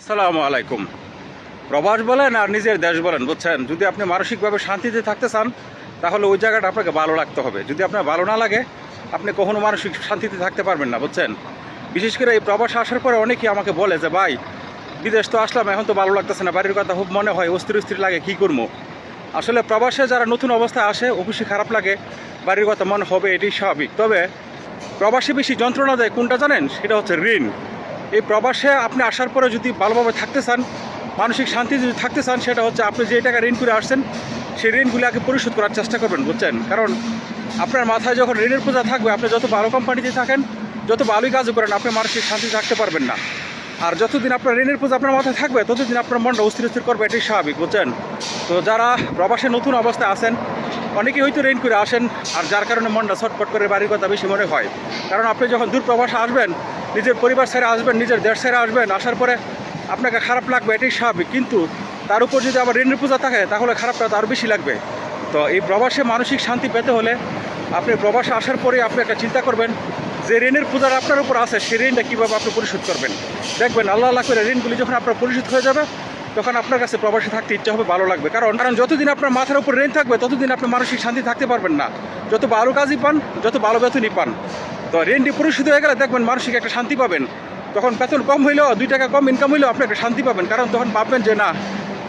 আসসালামু আলাইকুম। প্রবাস বলেন আর নিজের দেশ বলেন, বুঝছেন? যদি আপনি মানসিকভাবে শান্তিতে থাকতে চান, তাহলে ওই জায়গাটা আপনাকে ভালো লাগতে হবে। যদি আপনার ভালো না লাগে, আপনি কখনো মানসিক শান্তিতে থাকতে পারবেন না, বুঝছেন? বিশেষ করে এই প্রবাস আসার পরে অনেকেই আমাকে বলে যে, ভাই, বিদেশ তো আসলাম, এখন তো ভালো লাগতেছে না। বাড়ির কথা খুব মনে হয়, অস্থির অস্থির লাগে, কী করব? আসলে প্রবাসে যারা নতুন অবস্থায় আসে অবশ্যই খারাপ লাগে, বাড়ির কথা মনে হবে এটি স্বাভাবিক। তবে প্রবাসে বেশি যন্ত্রণা দেয় কোনটা জানেন? সেটা হচ্ছে ঋণ। এই প্রবাসে আপনি আসার পরে যদি ভালোভাবে থাকতে চান, মানসিক শান্তি যদি থাকতে চান, সেটা হচ্ছে আপনি যে টাকা ঋণ করে আসছেন, সেই ঋণগুলি আগে পরিশোধ করার চেষ্টা করবেন, বুঝছেন? কারণ আপনার মাথায় যখন ঋণের পূজা থাকবে, আপনি যত ভালো কোম্পানিতে থাকেন, যত ভালোই কাজ করেন, আপনি মানসিক শান্তি থাকতে পারবেন না। আর যতদিন আপনার ঋণের পূজা আপনার মাথায় থাকবে, ততদিন আপনার মনটা অস্থির স্থির করবে, এটাই স্বাভাবিক, বুঝছেন? তো যারা প্রবাসে নতুন অবস্থায় আসেন অনেকেই হয়তো ঋণ করে আসেন, আর যার কারণে মনটা ছটফট করে বাড়ির কথা বেশি মনে হয়। কারণ আপনি যখন দূর প্রবাসে আসবেন, নিজের পরিবার ছেড়ে আসবেন, নিজের দেশ ছেড়ে আসবেন, আসার পরে আপনাকে খারাপ লাগবে, এটাই স্বাভাবিক। কিন্তু তার উপর যদি আবার ঋণের পূজা থাকে, তাহলে খারাপটা তো আরও বেশি লাগবে। তো এই প্রবাসে মানসিক শান্তি পেতে হলে আপনি প্রবাসে আসার পরে আপনি একটা চিন্তা করবেন, যে ঋণের পূজার আপনার উপর আছে, সেই ঋণটা কীভাবে আপনি পরিশোধ করবেন? দেখবেন আল্লাহ আল্লাহ করে ঋণগুলি যখন আপনার পরিশোধ হয়ে যাবে তখন আপনার কাছে প্রবাসে থাকতে ইচ্ছা হবে, ভালো লাগবে। কারণ কারণ যতদিন আপনার মাথার উপর রেন থাকবে, ততদিন আপনার মানসিক শান্তি থাকতে পারবেন না। যত ভালো কাজই পান, যত ভালো বেতনই পান। তো রেন্টে পরিশোধ হয়ে গেলে দেখবেন মানসিক একটা শান্তি পাবেন। তখন বেতন কম হইলেও, দুই টাকা কম ইনকাম হইলেও আপনি একটা শান্তি পাবেন। কারণ তখন ভাববেন যে, না,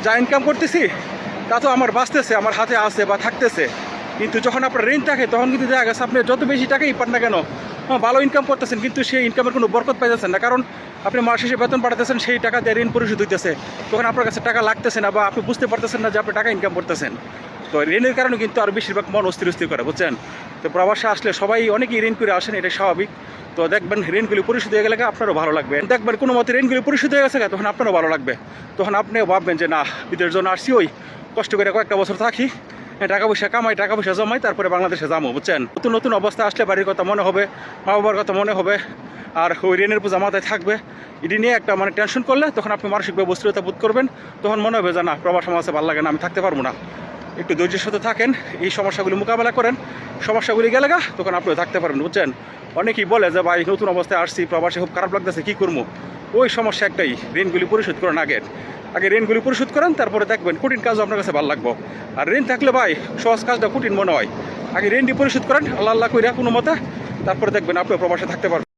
যা ইনকাম করতেছি, তা তো আমার বাঁচতেছে, আমার হাতে আছে বা থাকতেছে। কিন্তু যখন আপনার ঋণ থাকে, তখন কিন্তু দেখা গেছে আপনি যত বেশি টাকাই পান না কেন ভালো ইনকাম করতেছেন, কিন্তু সেই ইনকামের কোনো বরকত পাইতেছেন না। কারণ আপনি মাস শেষে বেতন পাঠাতেছেন, সেই টাকা দিয়ে ঋণ পরিশোধ হইতেছে। তখন আপনার কাছে টাকা লাগতেছে না বা আপনি বুঝতে পারতেছেন না যে আপনি টাকা ইনকাম করতেছেন। তো ঋণের কারণে কিন্তু আর বেশিরভাগ মন অস্থির অস্থির করে, বুঝছেন? তো প্রবাসে আসলে সবাই অনেকেই ঋণ করে আসেন এটা স্বাভাবিক। তো দেখবেন ঋণগুলি পরিশোধ হয়ে গেলে আপনারও ভালো লাগবে। দেখবেন কোনো মতে ঋণগুলি পরিশোধ হয়ে গেছে তখন আপনারও ভালো লাগবে। তখন আপনিও ভাববেন যে না বিদেশ জন্য আসছি ওই, কষ্ট করে কয়েকটা বছর থাকি। টাকা পয়সা কামাই, টাকা পয়সা জমাই, তারপরে বাংলাদেশে যাব বুঝছেন? নতুন নতুন অবস্থা আসলে বাড়ির কথা মনে হবে, মা বাবার কথা মনে হবে, আর ওই ঋণের পূজা মাথায় থাকবে। এটি নিয়ে একটা মানে টেনশন করলে তখন আপনি মানসিকভাবে অস্থিরতা বোধ করবেন, তখন মনে হবে যে না, প্রবাস সমাজে ভালো লাগে না, আমি থাকতে পারব না। একটু ধৈর্যের সাথে থাকেন, এই সমস্যাগুলি মোকাবেলা করেন। সমস্যাগুলি গেলে গা, তখন আপনিও থাকতে পারবেন, বুঝছেন? অনেকেই বলে যে, ভাই, নতুন অবস্থায় আসছি, প্রবাসে খুব খারাপ লাগতেছে, কী করব? ওই সমস্যা একটাই, ঋণগুলি পরিশোধ করেন আগে। আগে ঋণগুলি পরিশোধ করেন, তারপরে দেখবেন কঠিন কাজও আপনার কাছে ভালো লাগবো। আর ঋণ থাকলে ভাই, সহজ কাজটা কঠিন মনে হয়। আগে ঋণটি পরিশোধ করেন, আল্লাহ আল্লাহ কইরা কোনো মতে তারপরে দেখবেন আপনি প্রবাসে থাকতে পারবেন।